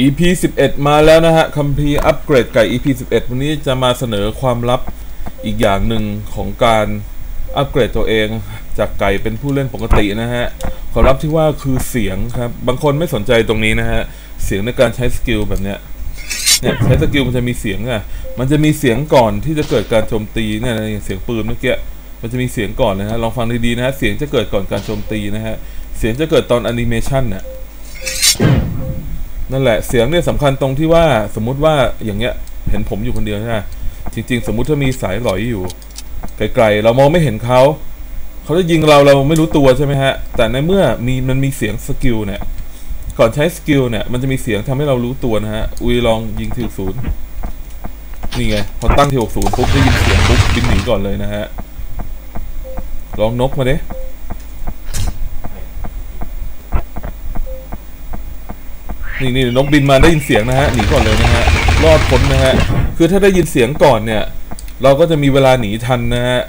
EP 11 มาแล้วนะฮะคัมภีร์อัปเกรดไก่ EP 11 วันนี้จะมาเสนอความลับอีกอย่างหนึ่งของการอัปเกรดตัวเอง จากไก่เป็นผู้เล่นปกตินะฮะความลับที่ว่าคือเสียงครับ บางคนไม่สนใจตรงนี้นะฮะ เสียงในการใช้สกิลแบบเนี้ยเนี่ยใช้สกิลมันจะมีเสียงอะ มันจะมีเสียงก่อนที่จะเกิดการโจมตีเนี่ยอย่างเสียงปืนเมื่อกี้มันจะมีเสียงก่อนนะฮะลองฟังดีๆนะฮะเสียงจะเกิดก่อนการโจมตีนะฮะเสียงจะเกิดตอนแอนิเมชันน่ะ นั่นแหละเสียงเนี่ยสำคัญตรงที่ว่าสมมุติว่าอย่างเงี้ยเห็นผมอยู่คนเดียวใช่ไหมจริง ๆ สมมุติถ้ามีสายหลอยอยู่ไกลๆเรามองไม่เห็นเขาเขาจะยิงเราเราไม่รู้ตัวใช่ไหมฮะ แต่ในเมื่อมีมันมีเสียงสกิลเนี่ยก่อนใช้สกิลเนี่ยมันจะมีเสียงทำให้เรารู้ตัวนะฮะอุยลองยิงทีศูนย์นี่ไงพอตั้งทีหกศูนย์ปุ๊บได้ยินเสียงปุ๊บบินหนีก่อนเลยนะฮะลองนกมาเดิ นี่นี่นกบินมาได้ยินเสียงนะฮะหนีก่อนเลยนะฮะรอดพ้นนะฮะคือถ้าได้ยินเสียงก่อนเนี่ย เราก็จะมีเวลาหนีทันนะฮะ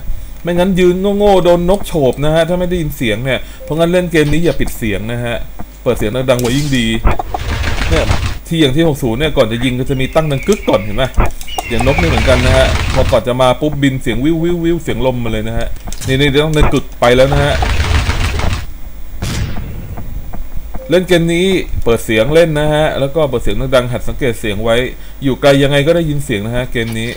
ไม่งั้นยืนโง่ๆโดนนกโฉบนะฮะถ้าไม่ได้ยินเสียงเนี่ยเพราะงั้นเล่นเกมนี้อย่าปิดเสียงนะฮะเปิดเสียงดังๆไว้ยิ่งดีเนี่ยที่อย่างที่ 60 เนี่ยก่อนจะยิงก็จะมีตั้งดังกึกก่อนเห็นไหมอย่างนกนี่เหมือนกันนะฮะพอก่อนจะมาปุ๊บบินเสียงวิววิววิวเสียงลมมาเลยนะฮะนี่นี่ต้องดังกึกไปแล้วนะฮะ เล่นเกมนี้เปิดเสียงเล่นนะฮะ แล้วก็เปิดเสียงดังๆหัดสังเกตเสียงไว้ อยู่ไกลยังไงก็ได้ยินเสียงนะฮะ เกมนี้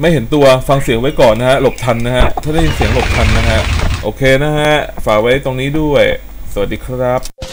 ไม่เห็นตัวฟังเสียงไว้ก่อนนะฮะ หลบทันนะฮะ ถ้าได้ยินเสียงหลบทันนะฮะ โอเคนะฮะ ฝากไว้ตรงนี้ด้วย สวัสดีครับ